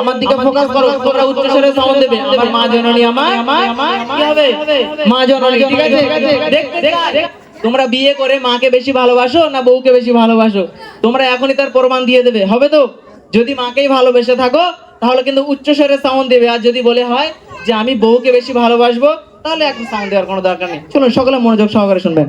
আমার দিকে ফোকাস করো তোমরা উচ্চ স্বরে সাউন্ড দেবে। আমার মা জননী আমার কি হবে? মা জননী ঠিক আছে তোমরা বিয়ে করে মাকে বেশি ভালোবাসো না বউকে বেশি ভালোবাসো? তোমরা এখনই তার প্রমাণ দিয়ে দেবে। হবে তো? যদি মাকেই ভালোবেসে থাকো তাহলে কিন্তু উচ্চ স্বরে সাউন্ড দেবে। আর যদি বলে হয় যে আমি বউকে বেশি ভালোবাসবো তাহলে একদম সাউন্ড দেওয়ার কোনো দরকার নেই। চলুন সকলে মনোযোগ সহকারে শুনবেন।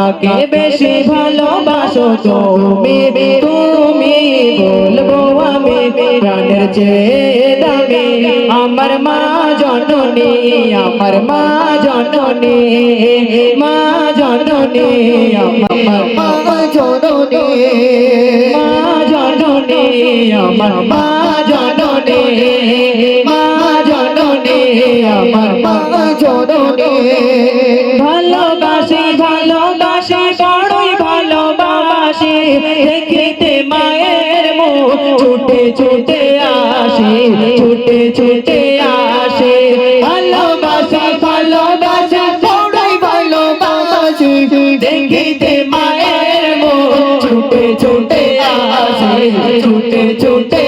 কাকে বেশি ভালোবাসো, তুমি তুমি বলব আমি প্রাণের চেয়ে দামি। আমার মা জননী, আমার মা জননী মা জননী, আমার মা জননী মা জননী, আমার মা জননী মা জননী, আমার মা জননী। ভালোবাসি দেখিতে মায়ের মুখ ছুটে ছুটে আসি, ছুটে ছুটে আসে। ভালোবাসি ভালোবাসি, বড়ই ভালোবাসি। দেখিতে মায়ের মুখ ছুটে ছুটে আসে, ছুটে ছুটে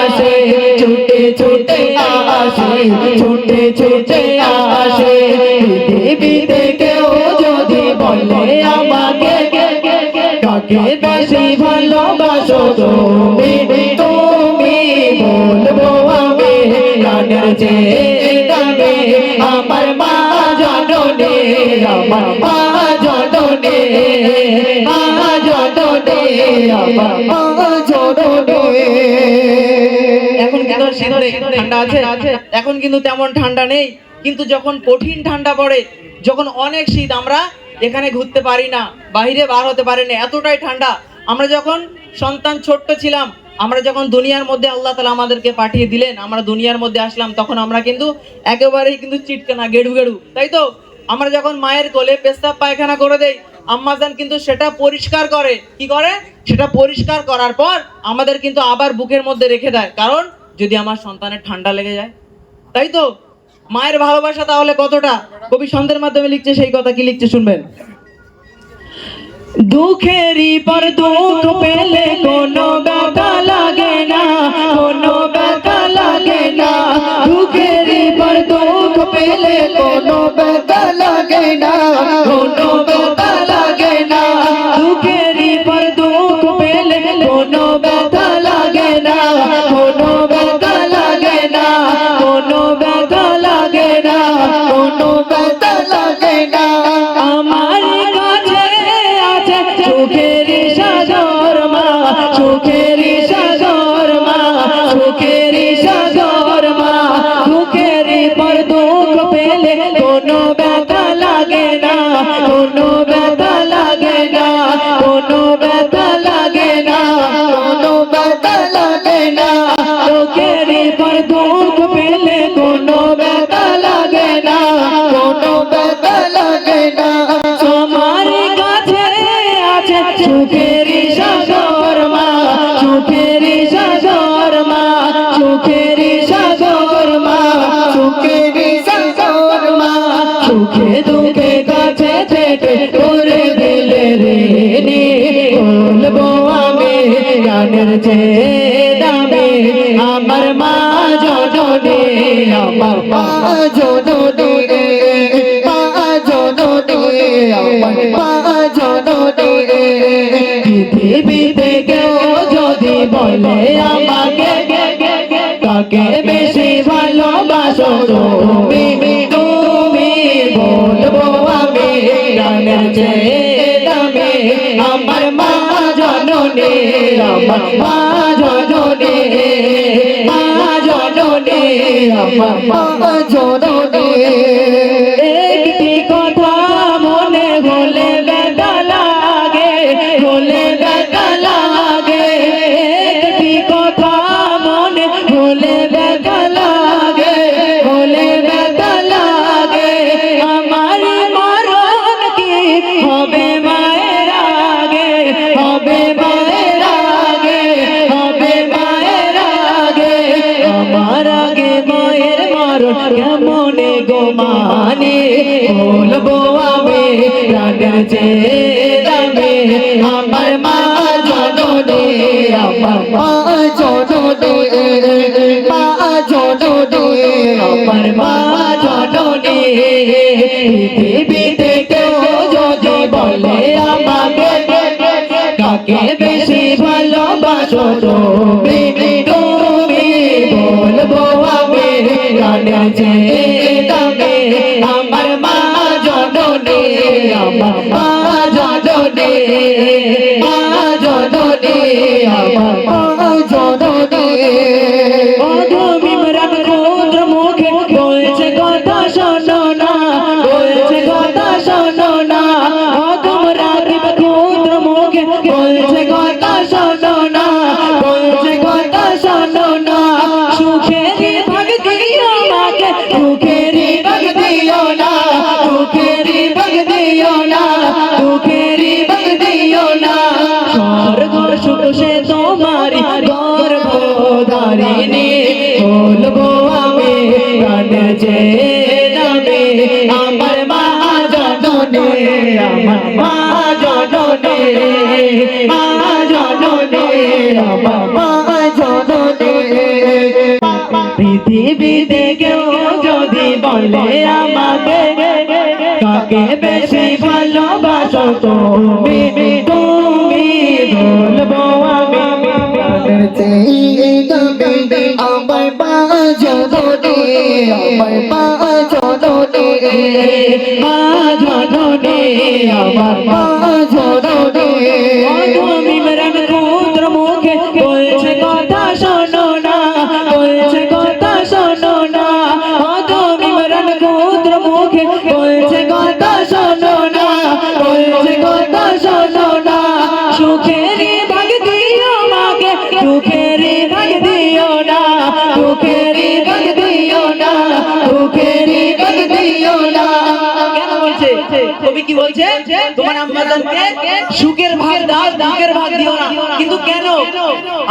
আসে, ছুটে ছুটে আসে, ছুটে ছুটে আসে। পৃথিবীতে কেউ যদি বলে আমাকে, কাকে ভালোবাসো তুমি তুমি বলব আমি আমার মা জননে, আমার মা জননে মা জননে, আমার মা এখন কিন্তু ঠান্ডা এখন কিন্তু তেমন ঠান্ডা নেই, কিন্তু যখন কঠিন ঠান্ডা পড়ে, যখন অনেক শীত আমরা এখানে ঘুরতে পারি না বাইরে বার হতে পারি না, এতটাই ঠান্ডা। আমরা যখন সন্তান ছোট্ট ছিলাম, আমরা যখন দুনিয়ার মধ্যে আল্লাহ তালা আমাদেরকে পাঠিয়ে দিলেন, আমরা দুনিয়ার মধ্যে আসলাম, তখন আমরা কিন্তু একেবারেই কিন্তু চিটকানা, গেড়ু গেড়ু, তাই তো? আমরা যখন মায়ের কোলে পেস্তাব পায়খানা করে দেই আম্মাজান কিন্তু সেটা পরিষ্কার করে। কি করে? সেটা পরিষ্কার করার পর আমাদের কিন্তু আবার বুকের মধ্যে রেখে দেয়। কারণ যদি আমার সন্তানের ঠান্ডা লেগে যায়, তাই তো? মায়ের ভালোবাসা তাহলে কতটা? কবি ছন্দের মাধ্যমে লিখছে সেই কথা কি লিখছে শুনবেন? দুঃখেরই পর দুঃখ পেলে কোনো ব্যথা লাগে না, কোনো ব্যথা লাগে না। দুঃখেরই পর দুঃখ পেলে কোনো ব্যথা লাগে না, কোনো সুখের সাগর মা সুখের পৃথিবীতে কেউ যদি বলে আমাকে কাকে বেশি ভালোবাসো তুমি তুমি বলব আমি আমার জননী আমার মা জননে মা জননে আমার মা জননী প্রাণের যে দামে আমার মা জননী আমার মা জননী মা জননী আমার মা জননী পৃথিবীতে কেউ যদি বলে আমাকে, কাকে বেশি ভালোবাসো তুমি? আমার মা জননী মা জননী আমার মা জননী অধম ইমরান ক্ষুদ্র মুখে বলছে কথা শোনো না বলছে কথা শোনো না অধম রাগিব ক্ষুদ্র মুখে বলছে কথা শোনো না বলছে কথা শোনো না সুখেরই ভাগ দিও আমাকে সুখেরই পৃথিবীতে কেউ যদি বলে আমাকে কাকে বেশি ভালোবাসো তুমি? তুমি বলব আমি। আমার মা জননী আমার মা জননী মা জননী আমার মা জননী তোমার সুখের ভাগ দাও দুঃখের ভাগ দিও না। কিন্তু কেন?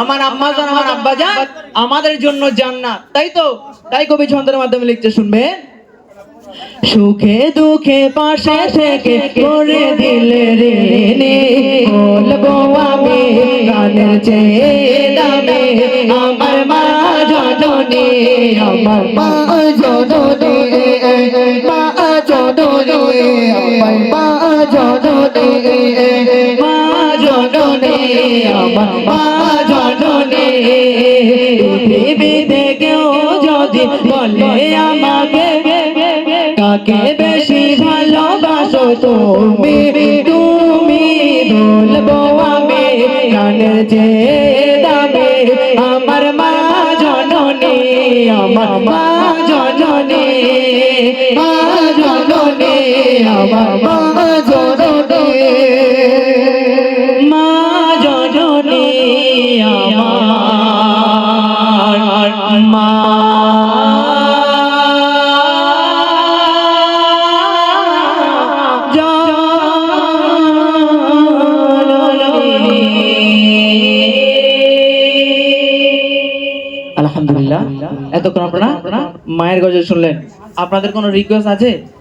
আমার আম্মাজান আমার আব্বাজান আমাদের জন্য জান্নাত। তাই তো? তাই কবি ছন্দের মাধ্যমে লিখতে শুনবে। সুখে দুঃখে পাশে থেকে করে দিলে রে নে। বলব আমি গানের চেয়ে দামে আমার মা জননী আমার মা মা জননী মা জননী আমার মা জননী। মা জননী আমার কেউ যদি বলে আমাকে কাকে বেশি ভালোবাসো তুমি তুমি বলব আমি গানের যে দামে আমার মা জননী আমার মা জননী মা জননী আমার মা মা মা। আলহামদুলিল্লাহ। এতক্ষণ আপনারা মায়ের গজল শুনলেন। আপনাদের কোনো রিকোয়েস্ট আছে?